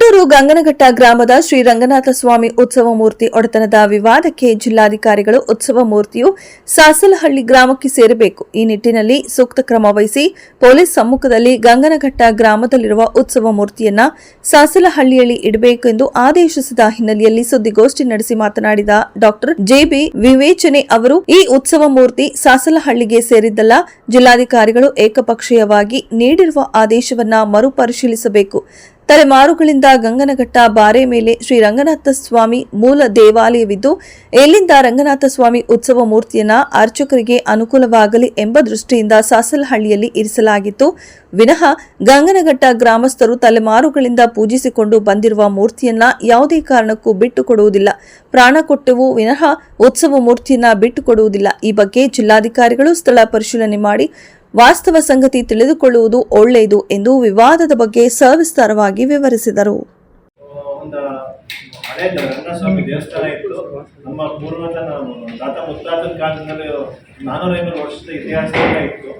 ಕೊರಟೂರು ಗಂಗನಘಟ್ಟ ಗ್ರಾಮದ ಶ್ರೀ ರಂಗನಾಥ ಸ್ವಾಮಿ ಉತ್ಸವ ಮೂರ್ತಿ ಒಡೆತನದ ವಿವಾದಕ್ಕೆ ಜಿಲ್ಲಾಧಿಕಾರಿಗಳು ಉತ್ಸವ ಮೂರ್ತಿಯು ಸಾಸಲಹಳ್ಳಿ ಗ್ರಾಮಕ್ಕೆ ಸೇರಬೇಕು. ಈ ನಿಟ್ಟಿನಲ್ಲಿ ಸೂಕ್ತ ಕ್ರಮ ವಹಿಸಿ ಪೊಲೀಸ್ ಸಮ್ಮುಖದಲ್ಲಿ ಗಂಗನಘಟ್ಟ ಗ್ರಾಮದಲ್ಲಿರುವ ಉತ್ಸವ ಮೂರ್ತಿಯನ್ನ ಸಾಸಲಹಳ್ಳಿಯಲ್ಲಿ ಇಡಬೇಕು ಎಂದು ಆದೇಶಿಸಿದ ಹಿನ್ನೆಲೆಯಲ್ಲಿ ಸುದ್ದಿಗೋಷ್ಠಿ ನಡೆಸಿ ಮಾತನಾಡಿದ ಡಾಕ್ಟರ್ ಜೆಬಿ ವಿವೇಚನೆ ಅವರು, ಈ ಉತ್ಸವ ಮೂರ್ತಿ ಸಾಸಲಹಳ್ಳಿಗೆ ಸೇರಿದ್ದಲ್ಲ, ಜಿಲ್ಲಾಧಿಕಾರಿಗಳು ಏಕಪಕ್ಷೀಯವಾಗಿ ನೀಡಿರುವ ಆದೇಶವನ್ನ ಮರುಪರಿಶೀಲಿಸಬೇಕು. ತಲೆಮಾರುಗಳಿಂದ ಗಂಗನಘಟ್ಟ ಬಾರೆ ಮೇಲೆ ಶ್ರೀ ರಂಗನಾಥ ಸ್ವಾಮಿ ಮೂಲ ದೇವಾಲಯವಿದ್ದು, ಎಲ್ಲಿಂದ ರಂಗನಾಥ ಸ್ವಾಮಿ ಉತ್ಸವ ಮೂರ್ತಿಯನ್ನ ಅರ್ಚಕರಿಗೆ ಅನುಕೂಲವಾಗಲಿ ಎಂಬ ದೃಷ್ಟಿಯಿಂದ ಸಾಸಲಹಳ್ಳಿಯಲ್ಲಿ ಇರಿಸಲಾಗಿತ್ತು. ವಿನಃ ಗಂಗನಘಟ್ಟ ಗ್ರಾಮಸ್ಥರು ತಲೆಮಾರುಗಳಿಂದ ಪೂಜಿಸಿಕೊಂಡು ಬಂದಿರುವ ಮೂರ್ತಿಯನ್ನ ಯಾವುದೇ ಕಾರಣಕ್ಕೂ ಬಿಟ್ಟು ಕೊಡುವುದಿಲ್ಲ. ಪ್ರಾಣ ಕೊಟ್ಟವು ವಿನಃ ಉತ್ಸವ ಮೂರ್ತಿಯನ್ನ ಬಿಟ್ಟು ಕೊಡುವುದಿಲ್ಲ. ಈ ಬಗ್ಗೆ ಜಿಲ್ಲಾಧಿಕಾರಿಗಳು ಸ್ಥಳ ಪರಿಶೀಲನೆ ಮಾಡಿ ವಾಸ್ತವ ಸಂಗತಿ ತಿಳಿದುಕೊಳ್ಳುವುದು ಒಳ್ಳೆಯದು ಎಂದು ವಿವಾದದ ಬಗ್ಗೆ ಸವಿಸ್ತಾರವಾಗಿ ವಿವರಿಸಿದರು. ಹಳೆ ದೇವಸ್ಥಾನ ಇತ್ತು. ನಮ್ಮ ಪೂರ್ವಜ ತಾತ ಮುತ್ತಾತನ ಕಾಲದಲ್ಲಿ ನಾನ್ನೂರ ಐನೂರು ವರ್ಷದ ಇತಿಹಾಸದಲ್ಲೇ ಇತ್ತು.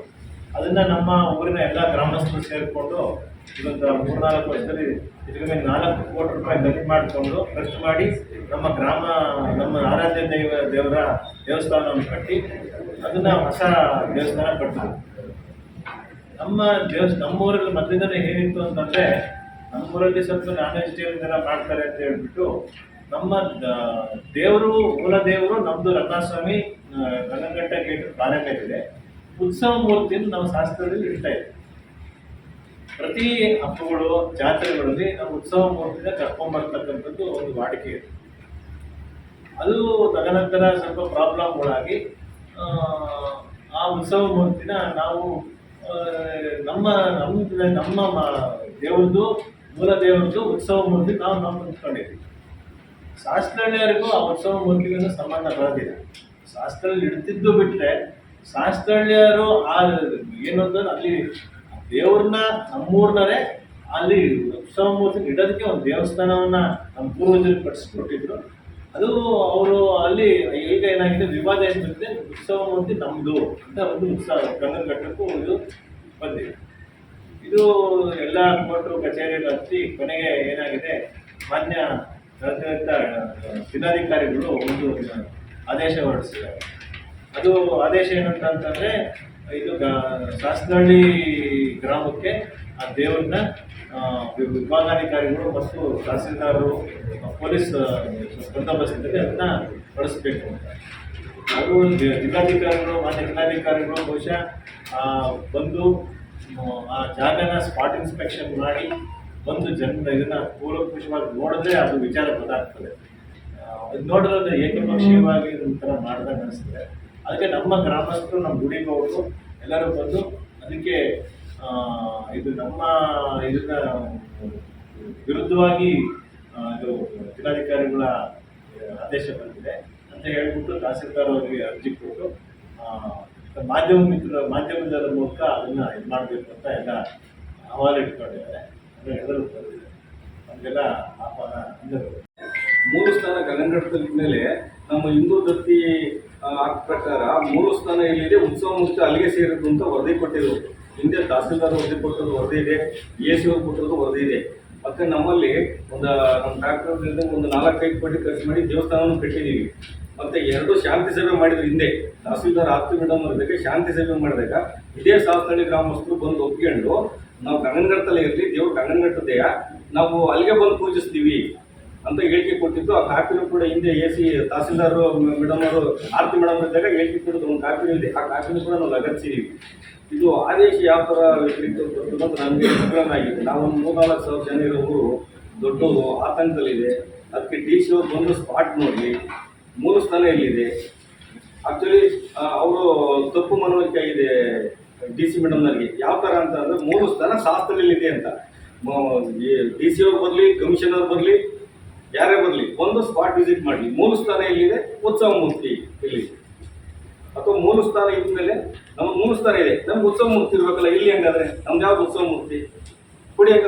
ಅದನ್ನ ನಮ್ಮ ಊರಿನ ಎಲ್ಲ ಗ್ರಾಮಸ್ಥರು ಸೇರಿಕೊಂಡು ಇದೊಂದು ಮೂರ್ನಾಲ್ಕು ವರ್ಷದಲ್ಲಿ ಇದಕ್ಕೆ ನಾಲ್ಕು ಕೋಟಿ ರೂಪಾಯಿ ಖರ್ಚು ಮಾಡಿಕೊಂಡು ಖರ್ಚು ಮಾಡಿ ನಮ್ಮ ಗ್ರಾಮ, ನಮ್ಮ ಆರಾಧ್ಯ ದೈವ, ದೇವರ ದೇವಸ್ಥಾನವನ್ನು ಕಟ್ಟಿ ಅದನ್ನ ಹೊಸ ದೇವಸ್ಥಾನ ಕಟ್ಟಿದ್ರು. ನಮ್ಮ ದೇವಸ್ ನಮ್ಮೂರಲ್ಲಿ ಮೊದಲಿಂದಲೇ ಏನಿತ್ತು ಅಂತಂದ್ರೆ ನಮ್ಮೂರಲ್ಲಿ ಸ್ವಲ್ಪ ನಾನ್ ವೆಜಿಟೇರಿಯನ್ ಥರ ಮಾಡ್ತಾರೆ ಅಂತ ಹೇಳ್ಬಿಟ್ಟು ನಮ್ಮ ದೇವರು ಮೂಲ ದೇವರು ನಮ್ದು ರಂಗಸ್ವಾಮಿ ಗಂಗಘಟ್ಟ ಗೇಟ್ ಕಾರ್ಯಕ್ರಮ ಉತ್ಸವ ಮೂರ್ತಿಯನ್ನು ನಾವು ಶಾಸ್ತ್ರದಲ್ಲಿ ಇಡ್ತಾ ಇದ್ದೀವಿ ಪ್ರತಿ ಹಬ್ಬಗಳು ಜಾತ್ರೆಗಳಲ್ಲಿ ನಾವು ಉತ್ಸವ ಮೂರ್ತಿನ ಕರ್ಕೊಂಡ್ಬರ್ತಕ್ಕಂಥದ್ದು ಒಂದು ವಾಡಿಕೆ ಇದೆ. ಅದು ತದನಂತರ ಸ್ವಲ್ಪ ಪ್ರಾಬ್ಲಮ್ಗಳಾಗಿ ಆ, ಉತ್ಸವ ಮೂರ್ತಿನ ನಾವು ನಮ್ಮ ನಮ್ಮ ನಮ್ಮ ದೇವ್ರದ್ದು, ಮೂಲ ದೇವ್ರದ್ದು ಉತ್ಸವ ಮೂರ್ತಿ ನಾವು ನಾವು ಕುತ್ಕೊಂಡಿದ್ವಿ ಶಾಸ್ತ್ರಹಳ್ಳಿಯವರಿಗೂ ಆ ಉತ್ಸವ ಮೂರ್ತಿಗೂ ಸಂಬಂಧ ಬರೋದಿಲ್ಲ. ಶಾಸ್ತ್ರದಲ್ಲಿ ಇಡ್ತಿದ್ದು ಬಿಟ್ಟರೆ ಶಾಸ್ತ್ರಹಳ್ಳಿಯವರು ಆ ಏನೊಂದು ಅಲ್ಲಿ ದೇವ್ರನ್ನ ನಮ್ಮೂರ್ನರೇ ಅಲ್ಲಿ ಉತ್ಸವ ಮೂರ್ತಿ ಇಡೋದಕ್ಕೆ ಒಂದು ದೇವಸ್ಥಾನವನ್ನ ನಮ್ಮ ಪೂರ್ವಜರು ಕಟ್ಟಿಸ್ಕೊಟ್ಟಿದ್ರು. ಅದು ಅವರು ಅಲ್ಲಿ ಈಗ ಏನಾಗಿದೆ, ವಿವಾದ ಏನಿರುತ್ತೆ ಉತ್ಸವ ಮೂರ್ತಿ ನಮ್ಮದು ಅಂತ ಒಂದು ಉತ್ಸವ ಗಂಗನಘಟ್ಟಕ್ಕೂ ಒಂದು ಬಂದಿದೆ. ಇದು ಎಲ್ಲ ಕೋರ್ಟು, ಕಚೇರಿಗಳು ಹಚ್ಚಿ ಕೊನೆಗೆ ಏನಾಗಿದೆ, ಮಾನ್ಯ ಜಿಲ್ಲಾಧಿಕಾರಿಗಳು ಒಂದು ಆದೇಶ ಹೊರಡಿಸಿದ್ದಾರೆ. ಅದು ಆದೇಶ ಏನಂತ ಅಂತಂದ್ರೆ, ಇದು ಶಾಸನಹಳ್ಳಿ ಗ್ರಾಮಕ್ಕೆ ಆ ದೇವರನ್ನ ವಿಭಾಗಾಧಿಕಾರಿಗಳು ಮತ್ತು ತಹಸೀಲ್ದಾರರು ಪೊಲೀಸ್ ಬಂದೋಬಸ್ತಿನಲ್ಲಿ ಅದನ್ನ ಬಳಸಬೇಕು ಅದು ಜಿಲ್ಲಾಧಿಕಾರಿಗಳು, ಮಾನ್ಯ ಜಿಲ್ಲಾಧಿಕಾರಿಗಳು ಬಹುಶಃ ಬಂದು, ಆ ಜಾಗನ ಸ್ಪಾಟ್ ಇನ್ಸ್ಪೆಕ್ಷನ್ ಮಾಡಿ ಬಂದು ಜನ ಇದನ್ನ ಕೂಲಂಕುಷವಾಗಿ ನೋಡಿದ್ರೆ ಅದು ವಿಚಾರ ಗೊತ್ತಾಗ್ತದೆ. ಅದು ನೋಡಿದ್ರೆ ಏಕಪಕ್ಷೀಯವಾಗಿ ಒಂಥರ ಮಾಡ್ದಂಗೆ ಅನಿಸ್ತದೆ ಅದಕ್ಕೆ ನಮ್ಮ ಗ್ರಾಮಸ್ಥರು, ನಮ್ಮ ಗುಡಿಗೌಡರು ಎಲ್ಲರೂ ಬಂದು ಅದಕ್ಕೆ ಇದು ನಮ್ಮ ಇದನ್ನ ವಿರುದ್ಧವಾಗಿ ಇದು ಜಿಲ್ಲಾಧಿಕಾರಿಗಳ ಆದೇಶ ಬಂದಿದೆ. ಅಂತ ಹೇಳ್ಬಿಟ್ಟು ತಹಸೀಲ್ದಾರ್ ಅವರಿಗೆ ಅರ್ಜಿ ಕೊಟ್ಟು ಮಾಧ್ಯಮ ಮಿತ್ರ ಮಾಧ್ಯಮದ ಮೂಲಕ ಅದನ್ನ ಇದು ಮಾಡಬೇಕು ಅಂತ ಎಲ್ಲ ಅಹವಾಲು ಇಟ್ಕೊಂಡಿದ್ದಾರೆ. ಅಂದ್ರೆ ಎಲ್ಲರೂ ಬಂದಿದೆ. ನಮಗೆಲ್ಲ ಆಹ್ವಾನ ಅಂದರು ಮೂರು ಸ್ಥಾನ ಗಗನಘಟ್ಟದಲ್ಲಿ ಮೇಲೆ ನಮ್ಮ ಹಿಂದೂ ದತ್ತಿ ಪ್ರಕಾರ ಮೂರು ಸ್ಥಾನ ಎಲ್ಲಿದೆ ಉತ್ಸವ ಮುಂಚೆ ಅಲ್ಲಿಗೆ ಸೇರಿದ್ದು ಅಂತ ವರದಿ ಕೊಟ್ಟಿದ್ರು ಹಿಂದೆ ತಹಸೀಲ್ದಾರ್ ವರದಿ ಕೊಟ್ಟದ್ದು ವರದಿ ಇದೆ, ಎ ಸಿ ಅವ್ರು ಕೊಟ್ಟಿರೋದು ವರದಿ ಇದೆ. ಮತ್ತೆ ನಮ್ಮಲ್ಲಿ ಒಂದು, ನಮ್ಮ ಟ್ರ್ಯಾಕ್ಟರ್ದಿಂದ ಒಂದು ನಾಲ್ಕೈದು ಕೋಟಿ ಖರ್ಚು ಮಾಡಿ ದೇವಸ್ಥಾನವನ್ನು ಕಟ್ಟಿದ್ದೀವಿ. ಮತ್ತೆ ಎರಡು ಶಾಂತಿ ಸಭೆ ಮಾಡಿದ್ರು ಹಿಂದೆ. ತಹಸೀಲ್ದಾರ್ ಆಸ್ತಿ ಮೇಡಮ್ ಅವ್ರಿಗೆ ಶಾಂತಿ ಸಭೆ ಮಾಡಿದಾಗ ಇದೇ ಸಾವಸ್ಥಳಿ ಗ್ರಾಮಸ್ಥರು ಬಂದು ಒಪ್ಕೊಂಡು ನಾವು ಕಂಗನಘಟ್ಟಲ್ಲಿ ಇರಲಿ, ದೇವ್ರು ದಯ ನಾವು ಅಲ್ಲಿಗೆ ಬಂದು ಪೂಜಿಸ್ತೀವಿ. ಅಂತ ಹೇಳಿಕೆ ಕೊಟ್ಟಿದ್ದು. ಆ ಕಾಪಿನೂ ಕೂಡ ಹಿಂದೆ ಎ ಸಿ ತಹಸೀಲ್ದಾರ್ ಮೇಡಮ್ ಅವರು ಆರ್ತಿ ಮೇಡಮ್ ಇದ್ದಾಗ ಹೇಳಿಕೆ ಕೊಡೋದು ಒಂದು ಕಾಪಿನೂ ಇದೆ. ಆ ಕಾಪಿನೂ ಕೂಡ ನಾವು ಲಗತ್ತಿಸಿದ್ದೀವಿ ಇದು ಆದೇಶ ಯಾವ ಥರ ವ್ಯಕ್ತಿತ್ವ ಅಂತ ನಮಗೆ ಆಗಿದೆ. ನಾವು ಒಂದು ಮೂರ್ನಾಲ್ಕು ಸಾವಿರ ಜನ ಇರೋರು ದೊಡ್ಡ ಆತಂಕದಲ್ಲಿದೆ. ಅದಕ್ಕೆ ಡಿ ಸಿ ಅವ್ರು ಬಂದು ಸ್ಪಾಟ್ ನೋಡಿ. ಮೂರು ಸ್ಥಾನ ಎಲ್ಲಿದೆ? ಆಕ್ಚುಲಿ ಅವರು ತಪ್ಪು ಮನವರಿಕೆ ಆಗಿದೆ ಡಿ ಸಿ ಮೇಡಮ್ನವ್ರಿಗೆ ಯಾವ ಥರ ಅಂತ ಅಂದರೆ ಮೂರು ಸ್ಥಾನ ಶಾಸ್ತ್ರದಲ್ಲಿದೆ ಅಂತ. ಡಿ ಸಿ ಅವ್ರು ಬರಲಿ ಕಮಿಷನರ್ ಬರಲಿ ಯಾರೇ ಬರಲಿ, ಒಂದು ಸ್ಪಾಟ್ ವಿಸಿಟ್ ಮಾಡಲಿ. ಮೂಲ ಸ್ಥಾನ ಎಲ್ಲಿದೆ? ಉತ್ಸವ ಮೂರ್ತಿ ಇಲ್ಲಿ. ಅಥವಾ ಮೂಲ ಸ್ಥಾನ ಇದ್ಮೇಲೆ ನಮ್ಮ ಮೂರು ಸ್ಥಾನ ಇದೆ. ನಮ್ಗೆ ಉತ್ಸವ ಮೂರ್ತಿ ಇರಬೇಕಲ್ಲ, ಇಲ್ಲಿ ಹೆಂಗಾದ್ರೆ ನಮ್ದು ಯಾವ್ದು ಉತ್ಸವ ಮೂರ್ತಿ?